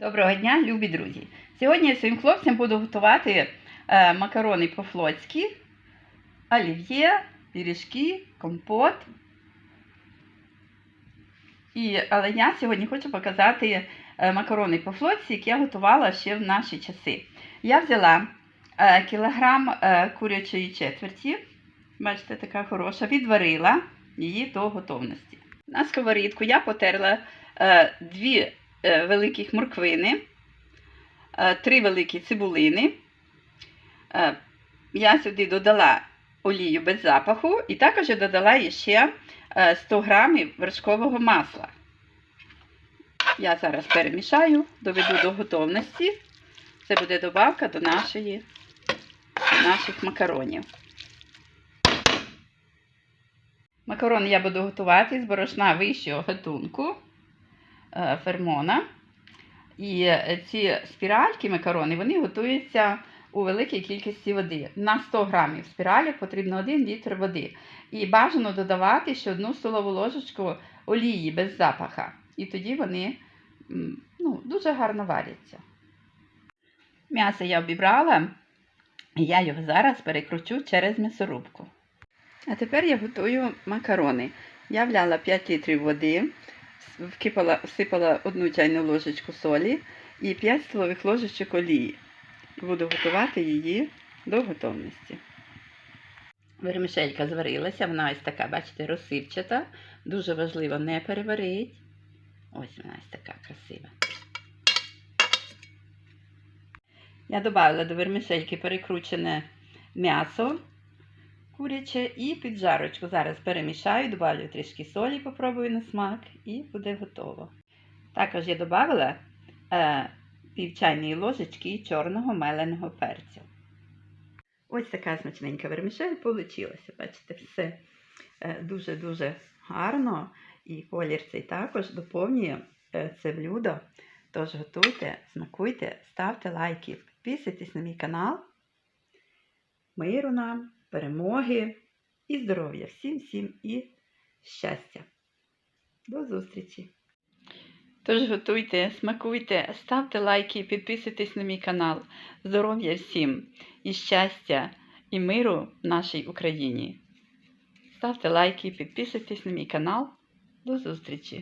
Доброго дня, любі друзі! Сьогодні я своїм хлопцям буду готувати е, макарони по-флотськи, олів'є, пиріжки, компот. І, але я сьогодні хочу показати е, макарони по-флотськи, які я готувала ще в наші часи. Я взяла е, кілограм курячої четверті, бачите, така хороша, відварила її до готовності. На сковорідку я потерла дві великих морквини, е, три великі цибулини. Е, Я сюди додала олію без запаху і також я додала ще е, 100 грамів вершкового масла. Я зараз перемішаю, доведу до готовності. Це буде добавка до нашої, наших макаронів. Макарони я буду готувати з борошна вищого гатунку е, фермона. І е, ці спіральки макарони вони готуються у великій кількості води. На 100 грамів спіралік потрібно 1 літр води. І бажано додавати ще одну столову ложечку олії без запаха. І тоді вони ну, дуже гарно варяться. М'ясо я обібрала, і я його зараз перекручу через м'ясорубку. А тепер я готую макарони. Я вляла 5 літрів води, вкипала, всипала одну чайну ложечку солі і 5 столових ложечок олії. Буду готувати її до готовності. Вермішелька зварилася, вона ось така, бачите, розсипчата. Дуже важливо не переварити. Ось вона ось така красива. Я додала до вермішельки перекручене м'ясо куряче і піджарочку. Зараз перемішаю, додаю трішки солі, попробую на смак і буде готово. Також я додала е, пів чайної ложечки чорного меленого перцю. Ось така смачненька вермішель вийшла. Бачите, все е, дуже-дуже гарно. І колір цей також доповнює е, це блюдо. Тож готуйте, смакуйте, ставте лайки, підписуйтесь на мій канал. Миру нам! Перемоги і здоров'я всім всім і щастя. До зустрічі! Тож готуйте, смакуйте, ставте лайки, підписуйтесь на мій канал. Здоров'я всім і щастя, і миру в нашій Україні. Ставте лайки, підписуйтесь на мій канал. До зустрічі!